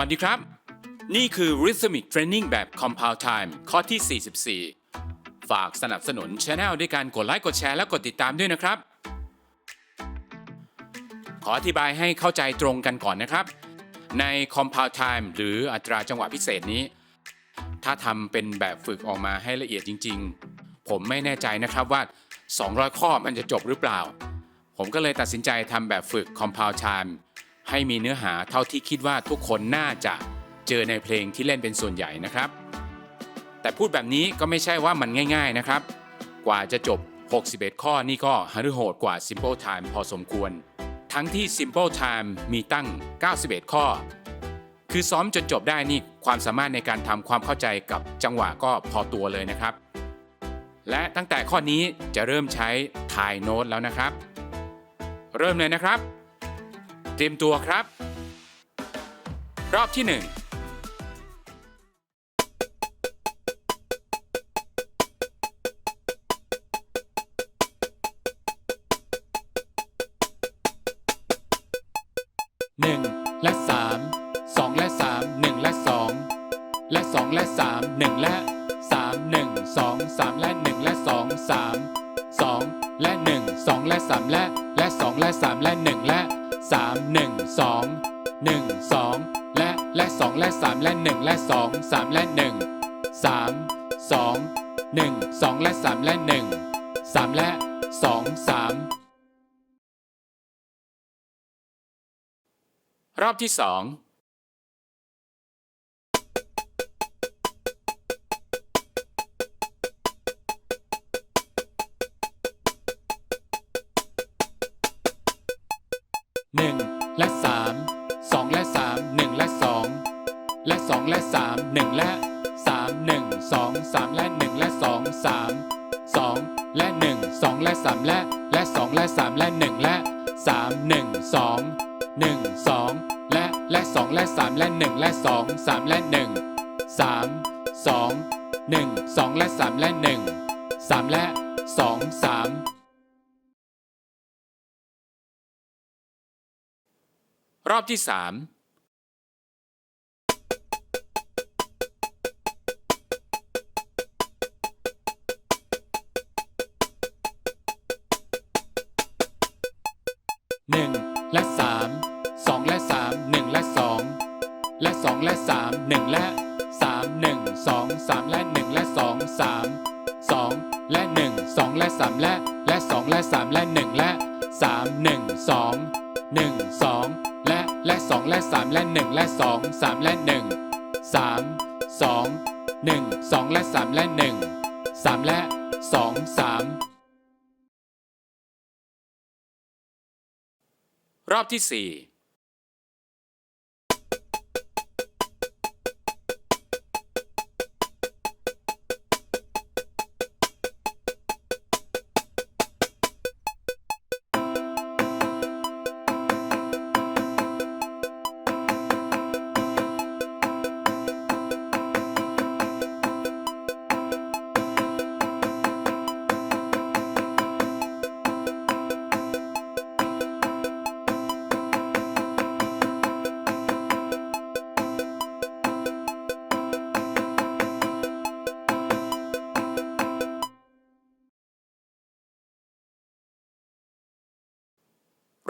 วัสดีครับ นี่คือ Rhythmic Training แบบ Compound Time ข้อที่ 44 ฝากสนับสนุน Channel ด้วยการกดไลค์กดแชร์และกดติดตามด้วยนะครับ ขออธิบายให้เข้าใจตรงกันก่อนนะครับ ใน Compound Time หรืออัตราจังหวะพิเศษนี้ ถ้าทำเป็นแบบฝึกออกมาให้ละเอียดจริง ๆ ผมไม่แน่ใจนะครับว่า 200 ข้อมันจะจบหรือเปล่า ผมก็เลยตัดสินใจทำแบบฝึก Compound Time ให้มีเนื้อหาเท่าที่คิดว่าทุกคนน่าจะเจอในเพลงที่เล่นเป็นส่วนใหญ่นะครับ แต่พูดแบบนี้ก็ไม่ใช่ว่ามันง่าย ๆนะครับ กว่าจะจบ 61 ข้อนี่ก็หฤโหดกว่า Simple Time พอสมควร ทั้งที่ Simple Time มีตั้ง 91 ข้อ คือซ้อมจนจบได้นี่ความสามารถในการทำความเข้าใจกับจังหวะก็พอตัวเลยนะครับ และตั้งแต่ข้อนี้จะเริ่มใช้ทายโน้ตแล้วนะครับ เริ่มเลยนะครับ เตรียมตัวครับ รอบที่1 1และ3 2และ3 1และ2และ2และ3 1และ3 1 2 3และ1และ2 3 2และ1 2และ3และและ2และ3และ1และ 3 1 2 1 2และและ2และ3และ1และ2 3และ1 3 2 1 2และ3และ1 3และ2 3รอบที่สอง 1 และ 3 1 2 3 และ 1 และ 2 3 2 และ 1 2 และ 3 และ และ 2 และ 3 และ 1 และ 3 1 2 1 2 และ และ 2 และ 3 และ 1 และ 2 3 และ 1 3 2 1 2 และ 3 และ 1 3 และ 2 3รอบที่สาม 1 และ 3 2 และ 3 1 และ 2 และ 2 และ 3 1 และ 3 1 2 3 และ 1 และ 2 3 2 และ 1 2 และ 3 และ และ 2 และ 3 และ 1 และ 3 1 2 1 2 และ และ 2 และ 3 และ 1 และ 2 3 และ 1 3 2 1 2 และ 3 และ 1 3 และ 2 3 รอบที่สี่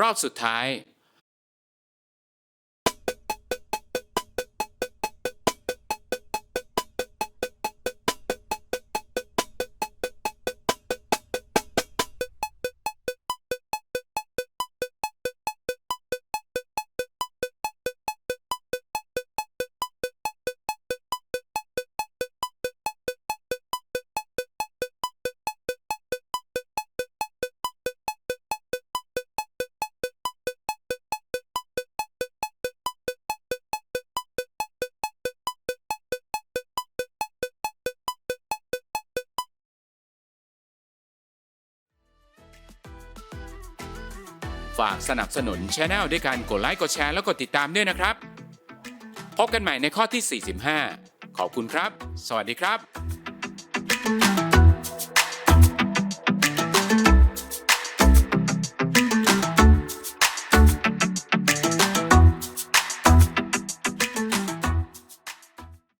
รอบสุดท้าย ฝากสนับสนุนช anel ด้วยการกดไลค์กดแชร์แล้วกดติดตามด้วยนะครับ พบกันใหม่ในข้อที่ 45 ขอบคุณครับ สวัสดีครับ